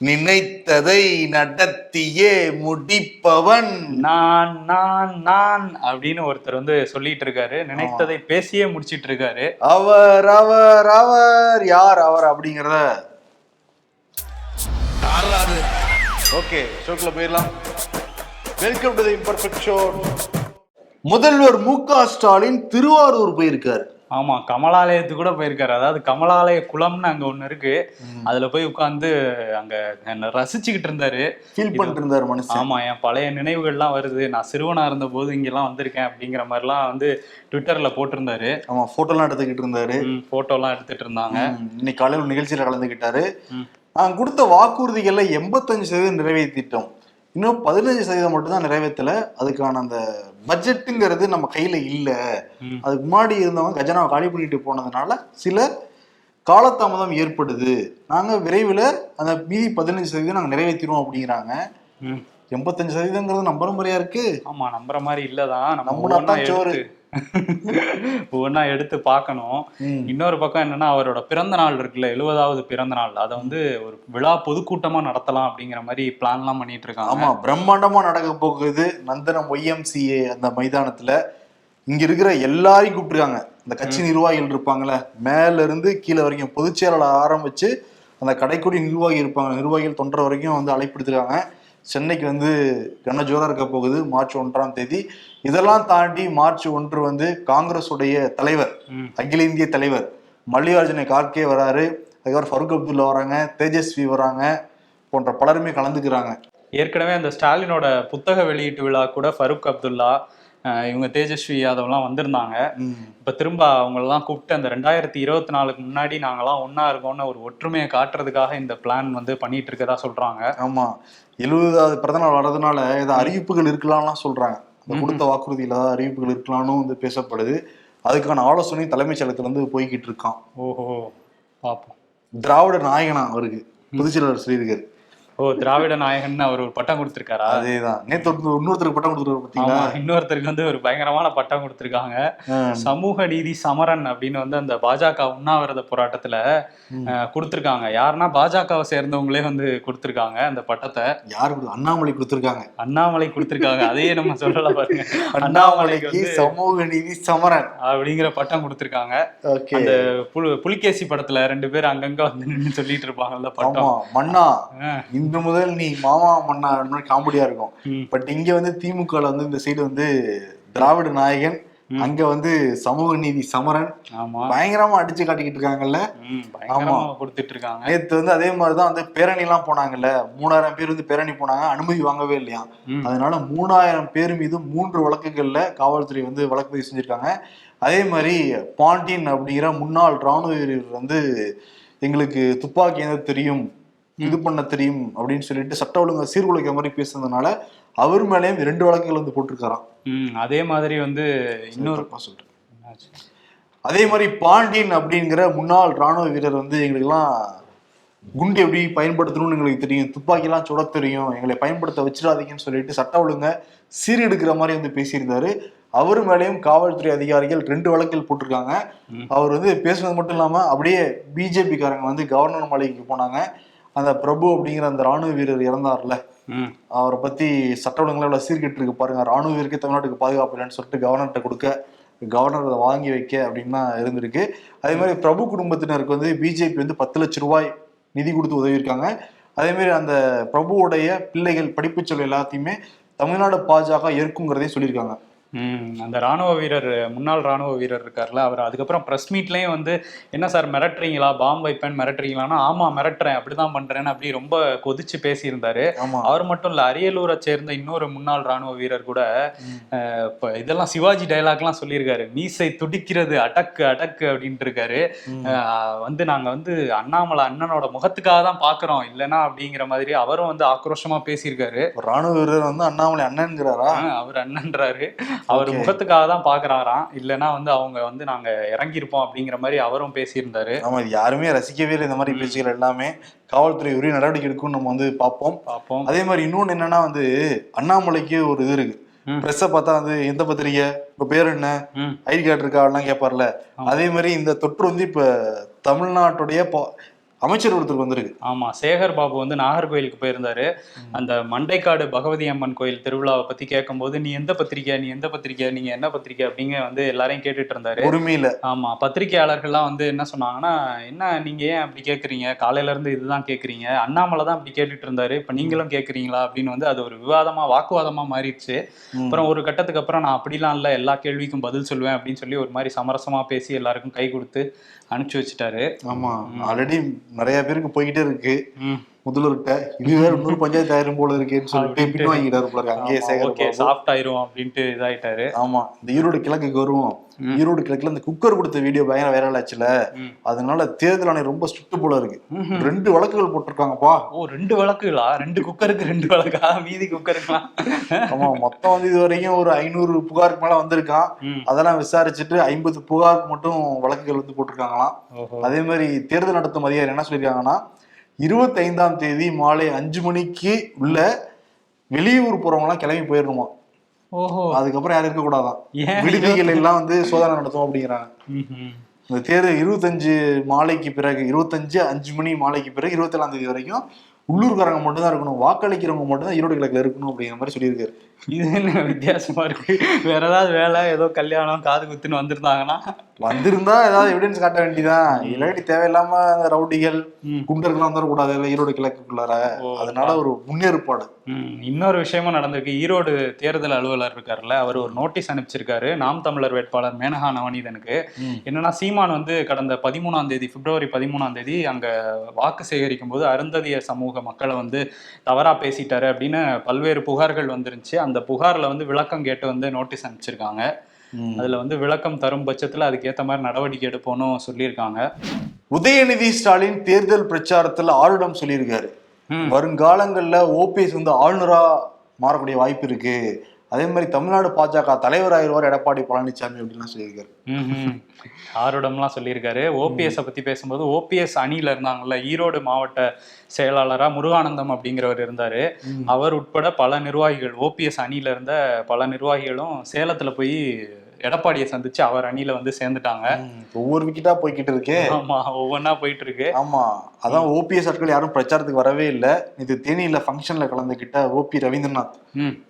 நினைத்ததை நடத்தியே முடிப்பவன். நான் நான் நான் அப்படின்னு ஒருத்தர் வந்து சொல்லிட்டு இருக்காரு. நினைத்ததை பேசியே முடிச்சிட்டு இருக்காரு. அவர் அவர் அவர். யார் அவர் அப்படிங்கிறத. ஓகே ஷோக்குள்ள போயிடலாம். Welcome to the imperfect show முதல்வர் மு க ஸ்டாலின் திருவாரூர் போயிருக்காரு. ஆமா கமலாலயத்துக்கு கூட போயிருக்காரு. அதாவது கமலாலய குளம்னு அங்க ஒண்ணு இருக்கு. அதுல போய் உட்கார்ந்து அங்க ரசிச்சுக்கிட்டு இருந்தாரு. ஃபீல் பண்ணிட்டு இருந்தாரு மனுஷன். ஆமா என் பழைய நினைவுகள்லாம் வருது. நான் சிறுவனா இருந்த போது இங்கெல்லாம் வந்திருக்கேன் அப்படிங்கிற மாதிரிலாம் வந்து ட்விட்டர்ல போட்டிருந்தாரு. ஆமா போட்டோலாம் எடுத்துக்கிட்டு இருந்தாரு. போட்டோ எல்லாம் எடுத்துட்டு இருந்தாங்க. இன்னைக்கு காலையில் நிகழ்ச்சியில கலந்துக்கிட்டாரு. நாங்க கொடுத்த வாக்குறுதிகள்ல எண்பத்தஞ்சு சதவீதம் நிறைவேற்றிட்டோம் இன்னும் பதினஞ்சு சதவீதம் மட்டும்தான் நிறைவேற்றல அதுக்கான அந்த பட்ஜெட்டுங்கிறது நம்ம கையில இல்ல. அதுக்கு முன்னாடி இருந்தவங்க கஜனாவை காலி பண்ணிட்டு போனதுனால சில காலதாமதம் ஏற்படுது நாங்க விரைவில் அந்த மீதி பதினஞ்சு சதவீதம் நாங்க நிறைவேற்றிடுவோம் அப்படிங்கிறாங்க. எண்பத்தஞ்சு சதவீதங்கிறது நம்புற மாதிரியா இருக்கு ஆமா நம்புற மாதிரி இல்லதான் நம்ம சோறு. ஒவ்வொன்றா எடுத்து பார்க்கணும். இன்னொரு பக்கம் என்னன்னா அவரோட பிறந்த நாள் இருக்குல்ல எழுபதாவது பிறந்த நாள். அதை வந்து ஒரு விழா பொதுக்கூட்டமா நடத்தலாம் அப்படிங்கிற மாதிரி பிளான்லாம் பண்ணிட்டு இருக்காங்க. ஆமா பிரம்மாண்டமா நடக்க போகுது. நந்தனம் ஒய்எம்சிஏ அந்த மைதானத்துல. இங்க இருக்கிற எல்லாரையும் கூப்பிட்டுருக்காங்க. இந்த கட்சி நிர்வாகிகள் இருப்பாங்கல்ல மேல இருந்து கீழே வரைக்கும் பொதுச் செயலாளர் ஆரம்பிச்சு அந்த கடைக்குடி நிர்வாகி இருப்பாங்க. நிர்வாகிகள் தொண்டர் வரைக்கும் வந்து அழைப்படுத்திருக்காங்க சென்னைக்கு வந்து கன ஜோரா இருக்க போகுது மார்ச் ஒன்றாம் தேதி. இதெல்லாம் தாண்டி மார்ச் ஒன்று வந்து காங்கிரஸ் உடைய தலைவர். அகில இந்திய தலைவர் மல்லிகார்ஜுன கார்கே வராரு. அதுக்கப்புறம் ஃபருக் அப்துல்லா வராங்க தேஜஸ்வி வராங்க போன்ற பலருமே கலந்துக்கிறாங்க. ஏற்கனவே அந்த ஸ்டாலினோட புத்தக வெளியீட்டு விழா கூட ஃபருக் அப்துல்லா இவங்க தேஜஸ்வி யாதவ்லாம் வந்திருந்தாங்க. இப்ப திரும்ப அவங்களெல்லாம் கூப்பிட்டு அந்த ரெண்டாயிரத்தி இருபத்தி நாலுக்கு முன்னாடி நாங்கெல்லாம் ஒண்ணா இருக்கோம்னு ஒரு ஒற்றுமையை காட்டுறதுக்காக இந்த பிளான் வந்து பண்ணிட்டு இருக்கதா சொல்றாங்க. ஆமா. எழுபதாவது பிறந்த நாள் வர்றதுனால ஏதோ அறிவிப்புகள் இருக்கலாம்லாம் சொல்றாங்க. அந்த கொடுத்த வாக்குறுதியில ஏதாவது அறிவிப்புகள் இருக்கலாம்னு வந்து பேசப்படுது. அதுக்கான ஆலோசனை தலைமைச் செயலகத்துல இருந்து போய்கிட்டு இருக்கான் ஓஹோ பாப்போம். திராவிட நாயகனா அவருக்கு பொதுச்செயலாளர் சொல்லியிருக்காரு ஓ திராவிட நாயகன் அவர் ஒரு பட்டம் கொடுத்திருக்காரா? அதேதான். நேத்து இன்னொருத்தருக்கு பட்டம் கொடுத்துருவாரு பாத்தீங்களா ஆமா இன்னொருத்தருக்கு வந்து ஒரு பயங்கரமான பட்டம் கொடுத்திருக்காங்க. சமூக நீதி சமரன் அப்படின்னு வந்து அந்த பாஜக உண்ணாவிரத போராட்டத்துல கொடுத்திருக்காங்க. யாருன்னா பாஜகவை சேர்ந்தவங்களே வந்து கொடுத்திருக்காங்க அந்த பட்டத்தை. யாரு அண்ணாமலை கொடுத்திருக்காங்க? அண்ணாமலை கொடுத்திருக்காங்க. அதையே நம்ம சொல்லல பாருங்க. அண்ணாமலைக்கு வந்து சமூக நீதி சமரன். அப்படிங்கிற பட்டம் கொடுத்திருக்காங்க. அந்த புலு புலிகேசி படத்துல ரெண்டு பேர் அங்கங்க வந்து நின்னு சொல்லிட்டு இருப்பாங்கல்ல பட்டம். மன்னா. இன்று முதல் நீ மாமா மன்னா காமெடியா இருக்கும். பட் இங்க வந்து திமுக வந்து இந்த சைடு வந்து திராவிட நாயகன் அங்க வந்து சமூக நீதி சமரன். ஆமா. பயங்கரமா அடிச்சு காட்டிக்கிட்டு இருக்காங்கல்ல. ம், பயங்கரமா கொடுத்துட்டு இருக்காங்க. நேத்து வந்து அதே மாதிரிதான் வந்து பேரணி எல்லாம் போனாங்கல்ல. மூணாயிரம் பேர் வந்து பேரணி போனாங்க அனுமதி வாங்கவே இல்லையா. அதனால மூணாயிரம் பேர் மீது மூன்று வழக்குகள்ல காவல்துறை வந்து வழக்கு பதிவு செஞ்சிருக்காங்க. அதே மாதிரி பாண்டியன் அப்படிங்கிற முன்னாள் ராணுவ வீரர் வந்து எங்களுக்கு துப்பாக்கி என்ன தெரியும். இது பண்ண தெரியும் அப்படின்னு சொல்லிட்டு சட்ட ஒழுங்கு சீர்குலைக்கிற மாதிரி பேசுனதுனால அவர் மேலேயும் ரெண்டு வழக்குகள் வந்து போட்டிருக்காராம். அதே மாதிரி வந்து இன்னொரு சொல்றேன். அதே மாதிரி பாண்டியன் அப்படிங்கிற முன்னாள் ராணுவ வீரர் வந்து எங்களுக்கெல்லாம் குண்டு எப்படி பயன்படுத்தணும்னு எங்களுக்கு தெரியும். துப்பாக்கிலாம் சுட தெரியும். எங்களை பயன்படுத்த வச்சிடாதீங்கன்னு சொல்லிட்டு சட்ட ஒழுங்க சீரெடுக்கிற மாதிரி வந்து பேசியிருந்தாரு. அவர் மேலேயும் காவல்துறை அதிகாரிகள் ரெண்டு வழக்கில் போட்டிருக்காங்க. அவர் வந்து பேசுனது மட்டும் இல்லாம அப்படியே பிஜேபி காரங்க வந்து கவர்னர் மாளிகைக்கு போனாங்க. அந்த பிரபு அப்படிங்கிற அந்த ராணுவ வீரர் இறந்தார்ல அவரை பத்தி சட்ட ஒழுங்குல எவ்வளவு சீர்கெட்டு இருக்கு பாருங்க. ராணுவ வீரருக்கு தமிழ்நாட்டுக்கு பாதுகாப்பு இல்லைன்னு சொல்லிட்டு கவர்னர்கிட்ட கொடுக்க கவர்னர் அதை வாங்கி வைக்க அப்படின்னு இருந்திருக்கு. அதே மாதிரி பிரபு குடும்பத்தினருக்கு வந்து பிஜேபி வந்து பத்து லட்சம் ரூபாய் நிதி கொடுத்து உதவியிருக்காங்க. அதே மாதிரி அந்த பிரபுவுடைய பிள்ளைகள் படிப்புச் செலவு எல்லாத்தையுமே தமிழ்நாடு பாஜக ஏற்குங்கிறதையும் சொல்லியிருக்காங்க. அந்த ராணுவ வீரர் முன்னாள் ராணுவ வீரர் இருக்கார்ல அவர் அதுக்கப்புறம் ப்ரெஸ் மீட்லயும் வந்து என்ன சார் மிரட்டுறீங்களா? பாம்பு வைப்பேன் மிரட்டுறீங்களான்னா? ஆமா மிரட்டுறேன் அப்படிதான் பண்றேன்னு அப்படி ரொம்ப கொதிச்சு பேசியிருந்தாரு. அவர் மட்டும் இல்ல அரியலூரை சேர்ந்த இன்னொரு முன்னாள் ராணுவ வீரர் கூட இப்ப இதெல்லாம் சிவாஜி டைலாக்லாம் சொல்லியிருக்காரு. மீசை துடிக்கிறது அடக்கு அடக்கு அப்படின்ட்டு இருக்காரு வந்து நாங்க வந்து அண்ணாமலை அண்ணனோட முகத்துக்காக தான் பாக்குறோம் இல்லைன்னா அப்படிங்கிற மாதிரி அவரும் வந்து ஆக்ரோஷமா பேசியிருக்காரு. ராணுவ வீரர் வந்து அண்ணாமலை அண்ணன்கிறாரா அவர் அண்ணன்றாரு. அவர். முகத்துக்காக தான் பாக்குறாராம். இல்லைன்னா வந்து அவங்க வந்து நாங்க இறங்கியிருப்போம் அப்படிங்கிற மாதிரி அவரும் பேசியிருந்தாரு. ஆமா இது யாருமே ரசிக்கவே இல்லை இந்த மாதிரி பேச்சுகள் எல்லாமே. காவல்துறை உரிய நடவடிக்கை எடுக்கும்னு நம்ம வந்து பார்ப்போம். பார்ப்போம். அதே மாதிரி இன்னொன்னு என்னன்னா வந்து அண்ணாமலைக்கு ஒரு இது இருக்கு. ப்ரெஸ்ஸை பார்த்தா வந்து எந்த பத்திரிகை உங்க பேர் என்ன ஐடி கார்டு இருக்கா எல்லாம் கேட்பார்ல. அதே மாதிரி இந்த தொற்று வந்து இப்ப தமிழ்நாட்டுடைய அமைச்சர் ஒருத்தருக்கு வந்திருக்கு. ஆமா சேகர் பாபு வந்து நாகர்கோயிலுக்கு போயிருந்தாரு. அந்த மண்டைக்காடு பகவதி அம்மன் கோயில் திருவிழாவை பத்தி கேட்கும்போது நீ எந்த பத்திரிக்கை? நீ எந்த பத்திரிக்கை? நீங்க என்ன பத்திரிக்கை? அப்படிங்க வந்து எல்லாரையும் கேட்டுட்டு இருந்தாரு. உரிமையில. ஆமா பத்திரிகையாளர்கள்லாம் வந்து என்ன சொன்னாங்கன்னா என்ன நீங்க ஏன் அப்படி கேக்குறீங்க? காலையில இருந்து இதுதான் கேக்குறீங்க. அண்ணாமலை தான் அப்படி கேட்டுட்டு இருந்தாரு. இப்ப நீங்களும் கேக்குறீங்களா? அப்படின்னு வந்து அது ஒரு விவாதமா வாக்குவாதமா மாறிடுச்சு. அப்புறம் ஒரு கட்டத்துக்கு அப்புறம் நான் அப்படிலாம் இல்ல எல்லா கேள்விக்கும் பதில் சொல்லுவேன் அப்படின்னு சொல்லி ஒரு மாதிரி சமரசமா பேசி எல்லாருக்கும் கை கொடுத்து அனுப்பிச்சு வச்சுட்டாரு. ஆமா ஆல்ரெடி நிறைய பேருக்கு போய்கிட்டே இருக்கு. முதல்வர்கிட்ட இது வேற இன்னொரு பஞ்சாயத்து ஆயிரம் போல இருக்கேன்னு சொல்லிட்டு. பின் வாங்கிட்டாரு போல அங்கேயே சேகர். சாஃப்ட் ஆயிரும் அப்படின்ட்டு இதாயிட்டாரு ஆமா இந்த ஈரோடு கிழக்குக்கு வருவோம். ஈரோடு கிழக்குல இந்த குக்கர் கொடுத்த வீடியோ பயங்கர வைரல் ஆச்சுல. அதனால தேர்தல் ஆணையம் ரொம்ப ஸ்ட்ரிக்ட் போல இருக்கு. ரெண்டு வழக்குகள் போட்டிருக்காங்கப்பா ஓ ரெண்டு வழக்குகளா ரெண்டு குக்கருக்கு ரெண்டு வழக்கா மீதி குக்கருக்குலாம் ஆமா மொத்தம் வந்து இது வரைக்கும் ஒரு ஐநூறு புகாருக்கு மேல வந்திருக்கான். அதெல்லாம் விசாரிச்சுட்டு ஐம்பது புகாருக்கு மட்டும் வழக்குகள் வந்து போட்டிருக்காங்களாம் அதே மாதிரி தேர்தல் நடத்தும் அதிகாரி என்ன சொல்லியிருக்காங்கன்னா இருபத்தைந்தாம் தேதி மாலை அஞ்சு மணிக்கு உள்ள வெளியூர் போறவங்க எல்லாம் கிளம்பி போயிடணுமா ஓஹோ. அதுக்கப்புறம் யாரும் இருக்க கூடாதான் ஏன்? விடுதிகள் எல்லாம் வந்து சோதனை நடத்தும் அப்படிங்கிறாங்க. இந்த தேர்தல் இருபத்தஞ்சு மாலைக்கு பிறகு இருபத்தஞ்சு அஞ்சு மணி மாலைக்கு பிறகு இருபத்தேழாம் தேதி வரைக்கும் உள்ளூர்காரங்க மட்டும் தான் இருக்கணும் வாக்களிக்கிறவங்க மட்டும் தான் ஈரோடு கிழக்குல இருக்கணும் அப்படிங்கிற மாதிரி சொல்லியிருக்காரு. இது என்ன வித்தியாசமா இருக்கு? வேற ஏதாவது வேலை ஏதோ கல்யாணம் காது குத்துன்னு வந்திருந்தாங்கன்னா? வந்திருந்தா ஏதாவது எவிடன்ஸ் காட்ட வேண்டியதான் இல்லாட்டி தேவையில்லாம அந்த ரவுடிகள். குண்டர்கள்லாம் வந்துடக்கூடாது இல்ல ஈரோடு கிழக்குள்ளார அதனால ஒரு முன்னேற்பாடு. இன்னொரு விஷயமும் நடந்திருக்கு. ஈரோடு தேர்தல் அலுவலர் இருக்காருல்ல அவர் ஒரு நோட்டீஸ் அனுப்பிச்சிருக்காரு. நாம் தமிழர் வேட்பாளர் மேனகா நவநீதனுக்கு ம். என்னன்னா சீமான் வந்து கடந்த பதிமூணாம் தேதி பிப்ரவரி பதிமூணாம் தேதி அங்க வாக்கு சேகரிக்கும் போது அருந்ததிய சமூக மக்களை வந்து தவறா பேசிட்டாரு அப்படின்னு பல்வேறு புகார்கள் வந்துருந்துச்சு. அந்த புகார்ல வந்து விளக்கம் கேட்டு வந்து நோட்டீஸ் அனுப்பிச்சிருக்காங்க. அதுல வந்து விளக்கம் தரும் பட்சத்துல அதுக்கு ஏத்த மாதிரி நடவடிக்கை எடுப்போம்னு சொல்லியிருக்காங்க. உதயநிதி ஸ்டாலின் தேர்தல் பிரச்சாரத்துல ஆளுடம் சொல்லியிருக்காரு. வருங்காலங்கள்ல ஓபிஎஸ் வந்து ஆளுநரா மாறக்கூடிய வாய்ப்பு இருக்கு. அதே மாதிரி தமிழ்நாடு பாஜக தலைவராயிருவார் எடப்பாடி பழனிசாமி அப்படின்லாம் சொல்லியிருக்காரு. ஆருடம்லாம் சொல்லியிருக்காரு. ஓபிஎஸ் பத்தி பேசும்போது ஓபிஎஸ் அணியில இருந்தாங்கல்ல ஈரோடு மாவட்ட செயலாளரா முருகானந்தம் அப்படிங்கிறவர் இருந்தாரு. அவர் உட்பட பல நிர்வாகிகள் ஓபிஎஸ் அணியில இருந்த பல நிர்வாகிகளும் சேலத்துல போய் எடப்பாடியை சந்திச்சு அவர் அணியில வந்து சேர்ந்துட்டாங்க. ஒவ்வொரு விக்கெட்டா போய்கிட்டு இருக்கே. ஆமா ஒவ்வொன்னா போயிட்டு இருக்கு. ஆமா அதான் ஓபிஎஸ் ஆட்கள் யாரும் பிரச்சாரத்துக்கு வரவே இல்லை. இது தேனியில ஃபங்க்ஷன்ல கலந்துக்கிட்ட ஓபி ரவீந்திரநாத்.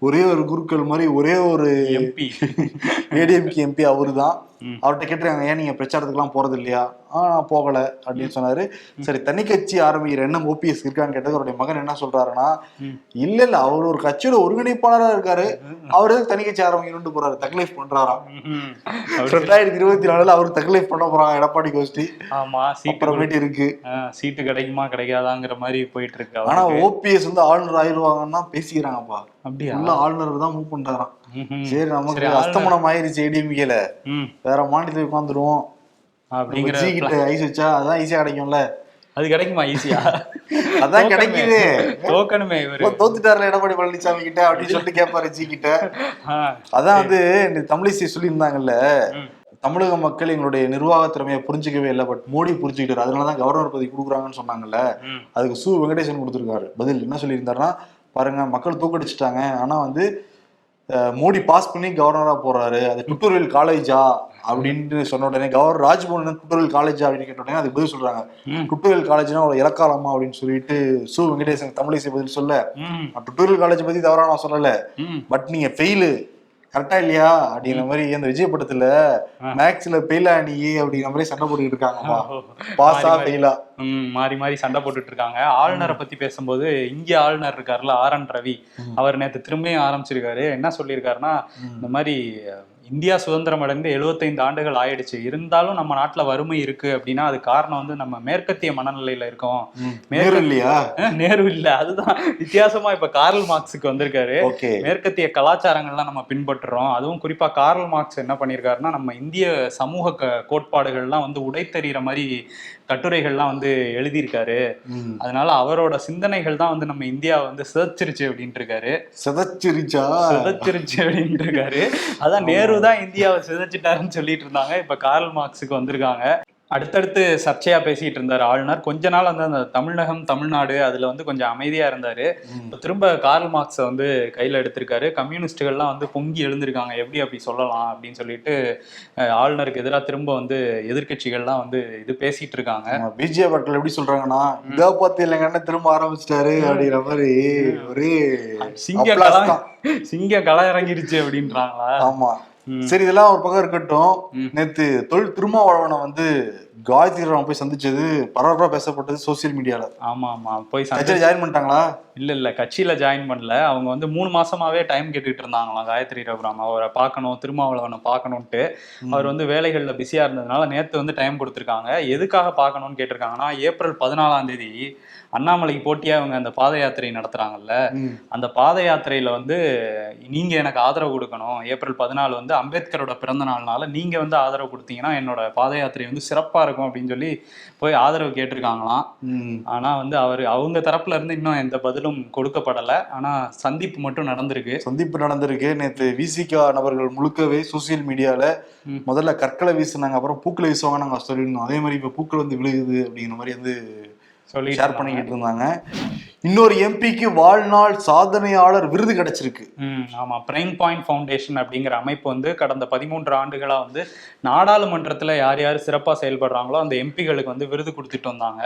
ஒரே ஒரு குருக்கள் மாதிரி ஒரே ஒரு எம்பி ஏடிஎம்கே எம்பி அவரு தான். அவர்கிட்ட கேட்டிருக்காங்க ஏன் நீங்க பிரச்சாரத்துக்குலாம் போறது இல்லையா ஆ நான் போகல. அப்படின்னு சொன்னாரு. சரி தனி கட்சி ஆரம்பிக்கிற எண்ணம் ஓபிஎஸ் இருக்கான்னு கேட்டது அவருடைய மகன் என்ன சொல்றாருன்னா. இல்ல இல்ல அவர் ஒரு கட்சியோட ஒருங்கிணைப்பாளரா இருக்காரு. அவர் எதுக்கு தனி கட்சி ஆரம்பிக்கணும்னு போறாரு. தக்லைஃப் பண்றாராம் ரெண்டாயிரத்தி இருபத்தி நாலுல அவர் தக்லைஃப் பண்ண போறாங்க எடப்பாடி கோஷ்டி. ஆமா சீட்டு இருக்கு. சீட்டு கிடைக்குமா கிடைக்காதாங்கிற மாதிரி போயிட்டு இருக்கு ஆனா. ஓபிஎஸ் வந்து ஆளுநர் ஆயிடுவாங்கன்னா பேசிக்கிறாங்கப்பா. அப்படியா? ஆளுநர் தான் மூவ் பண்றாராம். சரி நமக்கு. அஸ்தமனம் ஆயிருச்சு ஏடிஎம்கேல வேற மாநிலத்தில் உட்காந்துருவோம் அப்படிங்கிற கிட்ட ஐஸ் வச்சா அதான் ஈஸியா கிடைக்கும்ல. அது கிடைக்குமா ஈஸியா அதான் கிடைக்குது. தோக்கணுமே இவரு. தோத்துட்டாருல எடப்பாடி பழனிசாமி கிட்ட அப்படின்னு சொல்லிட்டு கேட்பாரு ஜி கிட்ட. அதான் வந்து தமிழிசை சொல்லியிருந்தாங்கல்ல. தமிழக மக்கள் எங்களுடைய நிர்வாக திறமையை புரிஞ்சுக்கவே இல்லை பட் மோடி புரிஞ்சுக்கிட்டாரு. அதனாலதான் கவர்னர் பதவி கொடுக்குறாங்கன்னு சொன்னாங்கல்ல. அதுக்கு சு வெங்கடேசன் கொடுத்துருக்காரு. பதில் என்ன சொல்லியிருந்தாருன்னா பாருங்க மக்கள் தூக்கடிச்சிட்டாங்க. ஆனா வந்து மோடி பாஸ் பண்ணி கவர்னரா போறாரு. அது டுட்டோரியல் காலேஜா அப்படின்னு சொன்ன உடனே கவர்னர் ராஜ்பவன் டுட்டோரியல் காலேஜா அப்படின்னு கேட்ட உடனே அதுக்கு பதில் சொல்றாங்க. டுட்டோரியல் காலேஜ்னா ஒரு இலக்காலமா அப்படின்னு சொல்லிட்டு சு வெங்கடேசன் தமிழிசை பதில் சொல்ல. டுட்டோரியல் காலேஜ் பத்தி தவறா நான் சொல்லல. பட் நீங்க ஃபெயிலு கரெக்டா இல்லையா? அப்படிங்கிற மாதிரி அந்த விஜய் படத்துல மேக்ஸ்ல ஃபெயிலா நீ அப்படிங்கிற மாதிரி சண்டை போட்டுக்கிட்டு இருக்காங்கப்பா. பாஸா. ஃபெயிலா மாறி மாறி சண்டை போட்டுட்டு இருக்காங்க ஆளுநரை பத்தி பேசும்போது இந்திய ஆளுநர் இருக்காருல்ல ஆர் என் ரவி. அவர் நேத்து திரும்பியும் ஆரம்பிச்சிருக்காரு. என்ன சொல்லியிருக்காருன்னா இந்த மாதிரி இந்தியா சுதந்திரம் அடைந்து 75 ஆண்டுகள் ஆயிடுச்சு. இருந்தாலும் நம்ம நாட்டுல வறுமை இருக்கு அப்படின்னா அது காரணம் வந்து நம்ம மேற்கத்திய மனநிலையில இருக்கோம். நேரு இல்லையா? நேரு இல்ல. அதுதான் வித்தியாசமா இப்ப கார்ல் மார்க்ஸுக்கு வந்திருக்காரு. மேற்கத்திய கலாச்சாரங்கள்லாம் நம்ம பின்பற்றுறோம். அதுவும் குறிப்பா கார்ல் மார்க்ஸ் என்ன பண்ணியிருக்காருன்னா நம்ம இந்திய சமூக கோட்பாடுகள்லாம் வந்து உடைத்தெறிகிற மாதிரி கட்டுரைகள்லாம் வந்து எழுதியிருக்காரு. அதனால அவரோட சிந்தனைகள் தான் வந்து நம்ம இந்தியாவை வந்து சிதைச்சிருச்சு அப்படின்ட்டு இருக்காரு சிதச்சிருச்சா? சிதைச்சிருச்சு அப்படின்ட்டு இருக்காரு அதான் நேரு தான் இந்தியாவை சிதைச்சிட்டாருன்னு சொல்லிட்டு இருந்தாங்க. இப்ப கார்ல் மார்க்ஸுக்கு வந்திருக்காங்க. அடுத்தடுத்து சர்ச்சையா பேசிட்டு இருந்தார் ஆளுநர். கொஞ்ச நாள் வந்து அந்த தமிழகம் தமிழ்நாடு அதுல வந்து கொஞ்சம் அமைதியா இருந்தாரு. திரும்ப கார்ல் மார்க்ஸை வந்து கையில எடுத்திருக்காரு. கம்யூனிஸ்டுகள்லாம் வந்து பொங்கி எழுந்திருக்காங்க. எப்படி அப்படி சொல்லலாம் அப்படின்னு சொல்லிட்டு ஆளுநருக்கு எதிராக திரும்ப வந்து எதிர்க்கட்சிகள்லாம் வந்து இது பேசிட்டு இருக்காங்க. பிஜே பட்டில் எப்படி சொல்றாங்கன்னா இதா பார்த்து இல்லைங்கன்னா திரும்ப ஆரம்பிச்சிட்டாரு அப்படிங்கிற மாதிரி ஒரே சிங்க தான். சிங்க கள இறங்கிருச்சு அப்படின்றாங்களா? ஆமா. சரி இதெல்லாம் ஒரு பக்கம் இருக்கட்டும். நேத்து தொழில் திருமாவளவனை வந்து காயத்ரி ராம் போய் சந்திச்சது பரபரப்பா பேசப்பட்டது சோசியல் மீடியால ஆமா ஆமா போய் கட்சியில ஜாயின் பண்ணிட்டாங்களா? இல்ல இல்ல கட்சியில ஜாயின் பண்ணல. அவங்க வந்து மூணு மாசமாவே டைம் கேட்டுட்டு இருந்தாங்களாம் காயத்ரி ரகுராம். அவரை பார்க்கணும் திருமாவளவனை பார்க்கணும்ட்டு அவர் வந்து வேலைகள்ல பிஸியா இருந்ததுனால நேத்து வந்து டைம் கொடுத்துருக்காங்க. எதுக்காக பார்க்கணும்னு கேட்டிருக்காங்கன்னா ஏப்ரல் பதினாலாம் தேதி அண்ணாமலைக்கு போட்டியா அவங்க அந்த பாத யாத்திரை நடத்துறாங்கல்ல ம். அந்த பாத யாத்திரையில வந்து நீங்க எனக்கு ஆதரவு கொடுக்கணும் ஏப்ரல் பதினாலு வந்து அம்பேத்கரோட பிறந்த நாள்னால நீங்க வந்து ஆதரவு கொடுத்தீங்கன்னா என்னோட பாத யாத்திரை வந்து சிறப்பா இருக்கும் அப்படின்னு சொல்லி போய் ஆதரவு கேட்டிருக்காங்களாம் ம். ஆனா வந்து அவர் அவங்க தரப்புல இருந்து இன்னும் எந்த பதிலும் கொடுக்கப்படல ஆனா சந்திப்பு மட்டும் நடந்திருக்கு சந்திப்பு நடந்திருக்கு நேத்து விசிகா நபர்கள் முழுக்கவே சோசியல் மீடியால ம். முதல்ல கற்களை வீசுனாங்க அப்புறம் பூக்களை வீசுவாங்க நாங்க சொல்லியிருந்தோம் அதே மாதிரி இப்ப பூக்கள் வந்து விழுகுது அப்படிங்கிற மாதிரி வந்து ஷேர் பண்ணிக்கிட்டு இருந்தாங்க இன்னொரு எம்பிக்கு வாழ்நாள் சாதனையாளர் விருது கிடைச்சிருக்கு. ஆமா. பிரைம் பாயிண்ட் ஃபவுண்டேஷன் அப்படிங்கிற அமைப்பு வந்து கடந்த பதிமூன்று ஆண்டுகளா வந்து நாடாளுமன்றத்துல யார் யார் சிறப்பா செயல்படுறாங்களோ அந்த எம்பிகளுக்கு வந்து விருது கொடுத்துட்டு வந்தாங்க.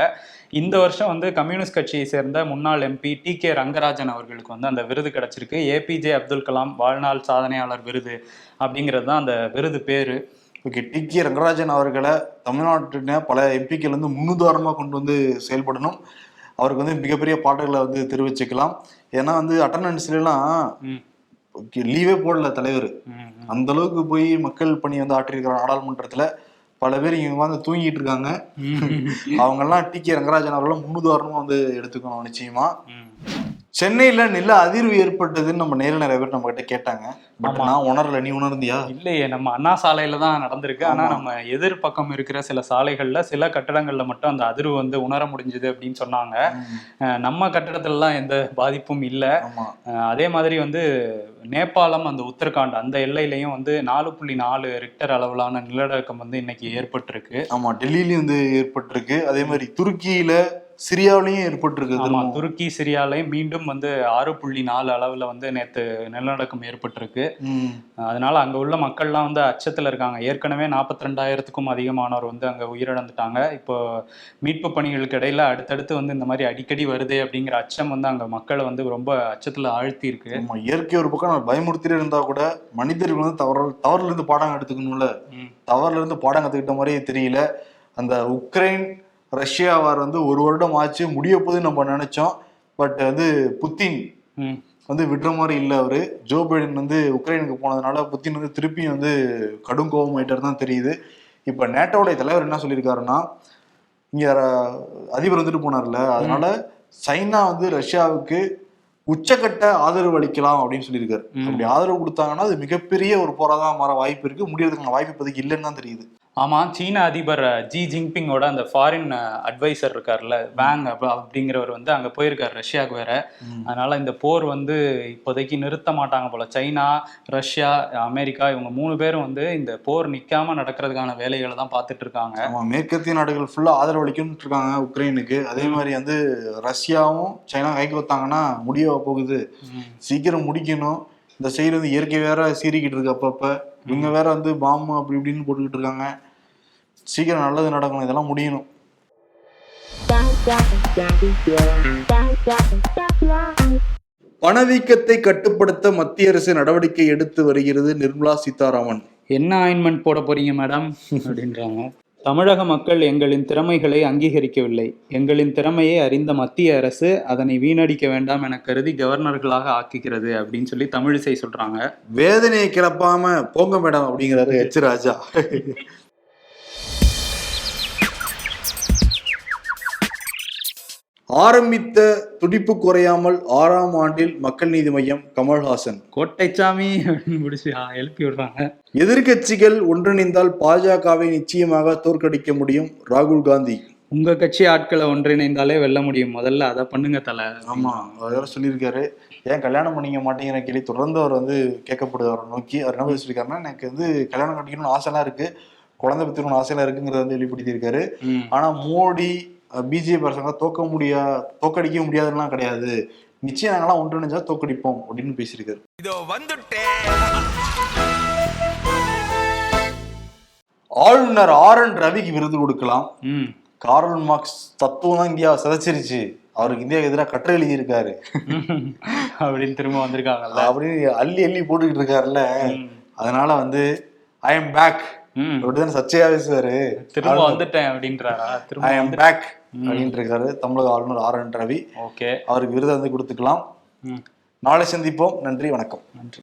இந்த வருஷம் வந்து கம்யூனிஸ்ட் கட்சியை சேர்ந்த முன்னாள் எம்பி டி கே ரங்கராஜன் அவர்களுக்கு வந்து அந்த விருது கிடைச்சிருக்கு. ஏபிஜே அப்துல் கலாம் வாழ்நாள் சாதனையாளர் விருது அப்படிங்கிறது தான் அந்த விருது பேரு. ஓகே டி கே ரங்கராஜன் அவர்களை தமிழ்நாட்டின பல எம்பிக்கள் வந்து முன்னுதாரணமாக கொண்டு வந்து செயல்படணும். அவருக்கு வந்து மிகப்பெரிய பாட்டுகளை வந்து தெரிவிச்சுக்கலாம். ஏன்னா வந்து அட்டண்டன்ஸ்லாம் லீவே போடல தலைவர். அந்த அளவுக்கு போய் மக்கள் பணி வந்து ஆற்றிருக்கிற நாடாளுமன்றத்துல பல பேர் இங்க வந்து தூங்கிட்டு இருக்காங்க. அவங்கெல்லாம் டி கே ரங்கராஜன் அவர்களை முன்னுதாரணமா வந்து எடுத்துக்கணும் நிச்சயமா. சென்னையில நில அதிர்வு ஏற்பட்டதுன்னு நம்ம நேரில் நிறைய பேர் நம்ம கிட்ட கேட்டாங்க. பட். நான் உணரல நீ உணர்ந்தியா? இல்லையே நம்ம அண்ணா சாலையில தான் நடந்திருக்கு. ஆனா. நம்ம எதிர் பக்கம் இருக்கிற சில சாலைகள்ல சில கட்டடங்கள்ல மட்டும் அந்த அதிர்வு வந்து உணர முடிஞ்சது அப்படின்னு சொன்னாங்க. நம்ம கட்டடத்துலலாம் எந்த பாதிப்பும் இல்ல. அதே மாதிரி வந்து நேபாளம் அந்த உத்தரகாண்ட் அந்த எல்லையிலையும் வந்து நாலு புள்ளி நாலு ரிக்டர் அளவிலான நிலநடுக்கம் வந்து இன்னைக்கு ஏற்பட்டிருக்கு. ஆமா டெல்லியிலயும் வந்து ஏற்பட்டிருக்கு. அதே மாதிரி துருக்கியில சிரியாவிலையும் ஏற்பட்டிருக்கு. துருக்கி சிரியாலையும் மீண்டும் வந்து ஆறு புள்ளி நாலு அளவுல வந்து நேத்து நிலநடுக்கம் ஏற்பட்டிருக்கு. அதனால அங்க உள்ள மக்கள்லாம் வந்து அச்சத்துல இருக்காங்க ஏற்கனவே நாற்பத்தி ரெண்டாயிரத்துக்கும் அதிகமானோர் வந்து அங்க உயிரிழந்துட்டாங்க இப்போ மீட்பு பணிகளுக்கு இடையில அடுத்தடுத்து வந்து இந்த மாதிரி அடிக்கடி வருதே அப்படிங்கிற அச்சம் வந்து அங்க மக்களை வந்து ரொம்ப அச்சத்துல ஆழ்த்தி இருக்கு இயற்கை ஒரு பக்கம் பயமுறுத்திட்டே இருந்தா கூட மனிதர்கள் வந்து தவறு தவறுல இருந்து பாடம் எடுத்துக்கணும்ல ம். தவறுல இருந்து பாடம் கத்துக்கிட்ட மாதிரியே தெரியல அந்த உக்ரைன் ரஷ்யா வார் வந்து ஒரு வருடம் ஆச்சு முடிய போது நம்ம நினைச்சோம். பட் வந்து புத்தின். வந்து விடுற மாதிரி இல்லை அவரு. ஜோ பைடன் வந்து உக்ரைனுக்கு போனதுனால புத்தின் வந்து திருப்பி வந்து கடும் கோபம் ஆயிட்டாரு தான் தெரியுது. இப்ப நேட்டோடைய தலைவர் என்ன சொல்லியிருக்காருன்னா இங்க அதிபர் வந்துட்டு போனார்ல. அதனால சைனா வந்து ரஷ்யாவுக்கு உச்சக்கட்ட ஆதரவு அளிக்கலாம் அப்படின்னு சொல்லியிருக்காரு. அப்படி ஆதரவு கொடுத்தாங்கன்னா அது மிகப்பெரிய ஒரு போராதான் மாற வாய்ப்பு இருக்கு. முடியறதுக்கான வாய்ப்பு இப்போதைக்கு இல்லைன்னு தான் தெரியுது. ஆமா சீன அதிபர் ஜி ஜின்பிங்கோட அந்த ஃபாரின் அட்வைசர் இருக்கார்ல வேங் அப்ப- அப்படிங்கிறவர் வந்து அங்க போயிருக்காரு ரஷ்யாவுக்கு வேற. அதனால இந்த போர் வந்து இப்போதைக்கு நிறுத்த மாட்டாங்க போல. சைனா ரஷ்யா அமெரிக்கா இவங்க மூணு பேரும் வந்து இந்த போர் நிக்காம நடக்கிறதுக்கான வேலைகளை தான் பார்த்துட்டு இருக்காங்க. ஆமா மேற்கத்திய நாடுகள் ஃபுல்லா ஆதரவு அளிக்கணும்னு இருக்காங்க உக்ரைனுக்கு. அதே மாதிரி வந்து ரஷ்யாவும் சைனா கைக்கு வந்தாங்கன்னா முடிய போகுது. சீக்கிரம் முடிக்கணும். இந்த சைடு வந்து இயற்கை வேற சீறிக்கிட்டு இருக்கு அப்பப்ப. இவங்க வேற வந்து பாம்பு அப்படி இப்படின்னு போட்டுக்கிட்டு இருக்காங்க. சீக்கிரம் நல்லது நடக்கணும். இதெல்லாம் முடியணும். பணவீக்கத்தை கட்டுப்படுத்த மத்திய அரசு நடவடிக்கை எடுத்து வருகிறது நிர்மலா சீதாராமன். என்ன ஆயின்மெண்ட் போட போறீங்க மேடம் அப்படின்றாங்க. தமிழக மக்கள் எங்களின் திறமைகளை அங்கீகரிக்கவில்லை. எங்களின் திறமையை அறிந்த மத்திய அரசு அதனை வீணடிக்க வேண்டாம் என கருதி கவர்னர்களாக ஆக்குகிறது அப்படின்னு சொல்லி தமிழிசை சொல்றாங்க. வேதனையை கிளப்பாம போங்க மேடம் அப்படிங்கிறாரு எச். ராஜா. ஆரம்பித்த துடிப்பு குறையாமல் ஆறாம் ஆண்டில் மக்கள் நீதி மையம் கமல்ஹாசன். கோட்டைச்சாமி ஆ, எழுப்பி விடுறாங்க. எதிர்க்கட்சிகள் ஒன்றிணைந்தால் பாஜகவை நிச்சயமாக தோற்கடிக்க முடியும் ராகுல் காந்தி. உங்க கட்சி ஆட்களை ஒன்றிணைந்தாலே வெல்ல முடியும். முதல்ல அதை பண்ணுங்க தல. ஆமா அவர் வேற சொல்லியிருக்காரு. ஏன் கல்யாணம் பண்ணிக்க மாட்டேங்கிற கேள்வி தொடர்ந்து அவர் வந்து கேட்கப்படுது அவரை நோக்கி. அவர் என்ன சொல்லியிருக்காருன்னா எனக்கு வந்து கல்யாணம் கட்டிக்கணும்னு ஆசைலாம் இருக்கு. குழந்தை பெற்றுக்கணும் ஆசையில இருக்குங்கிறத வந்து வெளிப்படுத்தியிருக்காரு. ஆனா மோடி பிஜேபி அரசாங்கம் தோக்க முடியா தோக்கடிக்க முடியாதுலாம் கிடையாது. நிச்சயம் நாங்களாம் ஒன்றிணைஞ்சா தோக்கடிப்போம் அப்படின்னு பேசியிருக்காரு. இதோ வந்துட்டேன் ஆளுநர் ஆர் என் ரவிக்கு விருது கொடுக்கலாம். ம். கார்ல் மார்க்ஸ் தத்துவம் தான் இந்தியாவை சிதைச்சிருச்சு. அவருக்கு இந்தியாவுக்கு எதிராக கட்டுரை எழுதியிருக்காரு. அப்படின்னு திரும்ப வந்திருக்காங்கல்ல. அப்படின்னு அள்ளி அள்ளி போட்டுக்கிட்டு இருக்காருல்ல. அதனால வந்து ஐ எம் பேக் அப்படிதான் சர்ச்சையா பேசுவாரு திரும்ப வந்துட்டேன் அப்படின்றாரா? ஐ எம் பேக் அப்படின்ட்டு இருக்காரு தமிழக ஆளுநர் ஆர் என் ரவி. ஓகே. அவருக்கு விருதை வந்து கொடுத்துக்கலாம். நாளை சந்திப்போம். நன்றி. வணக்கம். நன்றி.